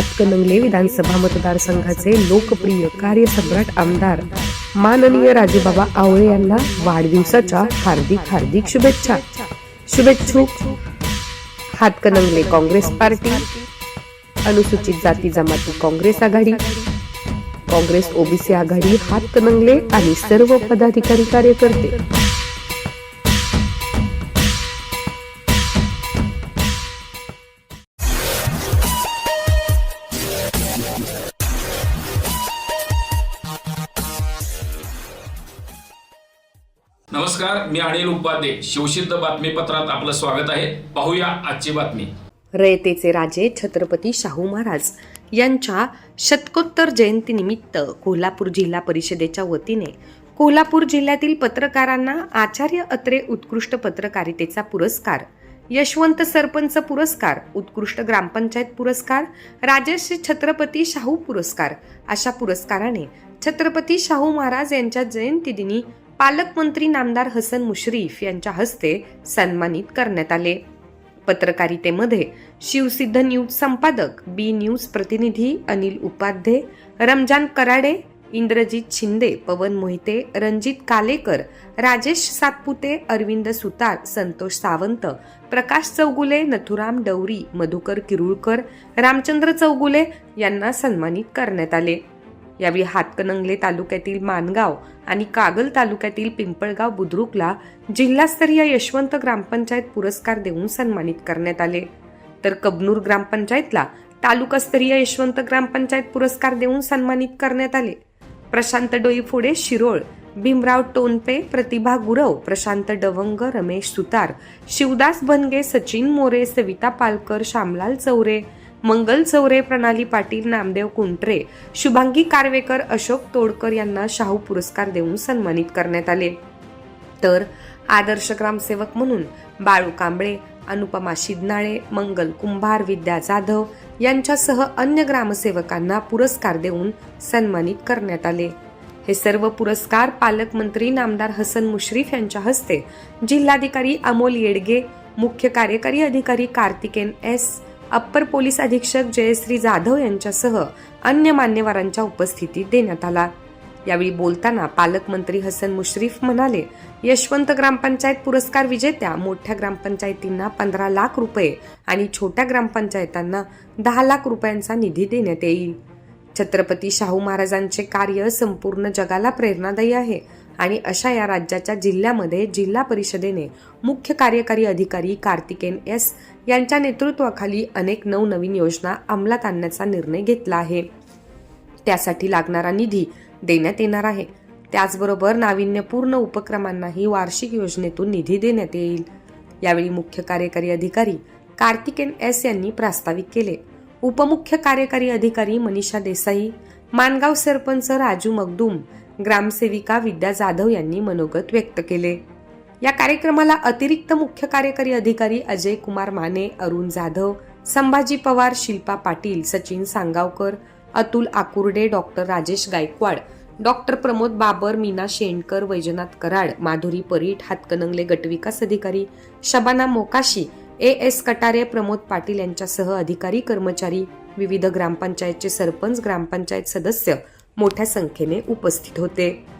हातकणंगले विधानसभा मतदारसंघाचे लोकप्रिय कार्यसम्राट आमदार माननीय राजूबाबा आवळे यांना वाढदिवसाच्या हार्दिक हार्दिक शुभेच्छा. शुभेच्छुक हातकणंगले काँग्रेस पार्टी. अनुसूचित जाती जमाती काँग्रेस आघाडी. काँग्रेस ओबीसी आघाडी हातकणंगले आणि सर्व पदाधिकारी कार्यकर्ते. नमस्कार मी अनिल उपाध्ये. शिवसिद्ध बातमीपत्रात आपलं स्वागत आहे. पाहूया आजची बातमी. रयतेचे राजे छत्रपती शाहू महाराज यांच्या शतकोत्तर जयंतीनिमित्त कोल्हापूर जिल्हा परिषदेच्या वतीने कोल्हापूर जिल्ह्यातील पत्रकारांना आचार्य अत्रे उत्कृष्ट पत्रकारितेचा पुरस्कार यशवंत सरपंच पुरस्कार उत्कृष्ट ग्रामपंचायत पुरस्कार राजश्री छत्रपती शाहू पुरस्कार अशा पुरस्काराने छत्रपती शाहू महाराज यांच्या जयंतीदिनी पालकमंत्री नामदार हसन मुश्रीफ यांच्या हस्ते सन्मानित करण्यात आले. पत्रकारितेमध्ये शिवसिद्ध न्यूज संपादक बी न्यूज प्रतिनिधी अनिल उपाध्ये रमजान कराडे इंद्रजित शिंदे पवन मोहिते रणजित कालेकर राजेश सातपुते अरविंद सुतार संतोष सावंत प्रकाश चौगुले नथुराम डवरी मधुकर किरुळकर रामचंद्र चौगुले यांना सन्मानित करण्यात आले. यावेळी हातकणंगले तालुक्यातील मानगाव आणि कागल तालुक्यातील पिंपळगाव बुद्रुकला जिल्हास्तरीय यशवंत ग्रामपंचायत पुरस्कार देऊन सन्मानित करण्यात आले. तर कबनूर ग्रामपंचायतला तालुकास्तरीय यशवंत ग्रामपंचायत पुरस्कार देऊन सन्मानित करण्यात आले. प्रशांत डोईफोडे शिरोळ भीमराव टोनपे प्रतिभा गुरव प्रशांत डवंग रमेश सुतार शिवदास भनगे सचिन मोरे सविता पालकर श्यामलाल चौरे मंगल चौरे प्रणाली पाटील नामदेव कुंट्रे शुभांगी कारवेकर अशोक तोडकर यांना शाहू पुरस्कार देऊन सन्मानित करण्यात आले. तर आदर्श ग्रामसेवक म्हणून बाळू कांबळे अनुपमा शिदनाळे मंगल कुंभार विद्या जाधव यांच्यासह अन्य ग्रामसेवकांना पुरस्कार देऊन सन्मानित करण्यात आले. हे सर्व पुरस्कार पालकमंत्री नामदार हसन मुश्रीफ यांच्या हस्ते जिल्हाधिकारी अमोल येडगे मुख्य कार्यकारी अधिकारी कार्तिकेन एस अप्पर पोलीस अधीक्षक जयश्री जाधव यांच्यासह अन्य मान्यवरांच्या उपस्थितीत देण्यात आला. यावेळी बोलताना पालकमंत्री हसन मुश्रीफ म्हणाले यशवंत ग्रामपंचायत पुरस्कार विजेत्या मोठ्या ग्रामपंचायतींना पंधरा लाख रुपये आणि छोट्या ग्रामपंचायतांना दहा लाख रुपयांचा निधी देण्यात येईल. छत्रपती शाहू महाराजांचे कार्य संपूर्ण जगाला प्रेरणादायी आहे आणि अशा या राज्याच्या जिल्ह्यामध्ये जिल्हा परिषदेने मुख्य कार्यकारी अधिकारी कार्तिकेन एस यांच्या नेतृत्वाखाली अनेक नवनवीन योजना अंमलात आणण्याचा निर्णय घेतला आहे. त्यासाठी लागणारा निधी देण्यात येणार आहे. त्याचबरोबर नाविन्यपूर्ण उपक्रमांनाही वार्षिक योजनेतून निधी देण्यात येईल. यावेळी मुख्य कार्यकारी अधिकारी कार्तिकेन एस यांनी प्रास्ताविक केले. उपमुख्य कार्यकारी अधिकारी मनीषा देसाई मानगाव सरपंच राजू मगदूम ग्रामसेविका विद्या जाधव यांनी मनोगत व्यक्त केले. या कार्यक्रमाला अतिरिक्त मुख्य कार्यकारी अधिकारी अजय कुमार माने अरुण जाधव संभाजी पवार शिल्पा पाटील सचिन सांगावकर अतुल आकुर्डे डॉक्टर राजेश गायकवाड डॉक्टर प्रमोद बाबर मीना शेंडकर वैजनाथ कराड माधुरी परीट हातकणंगले गटविकास अधिकारी शबाना मोकाशी ए एस कटारे प्रमोद पाटील यांच्यासह अधिकारी कर्मचारी विविध ग्रामपंचायतचे सरपंच ग्रामपंचायत सदस्य मोठ्या संख्येने उपस्थित होते.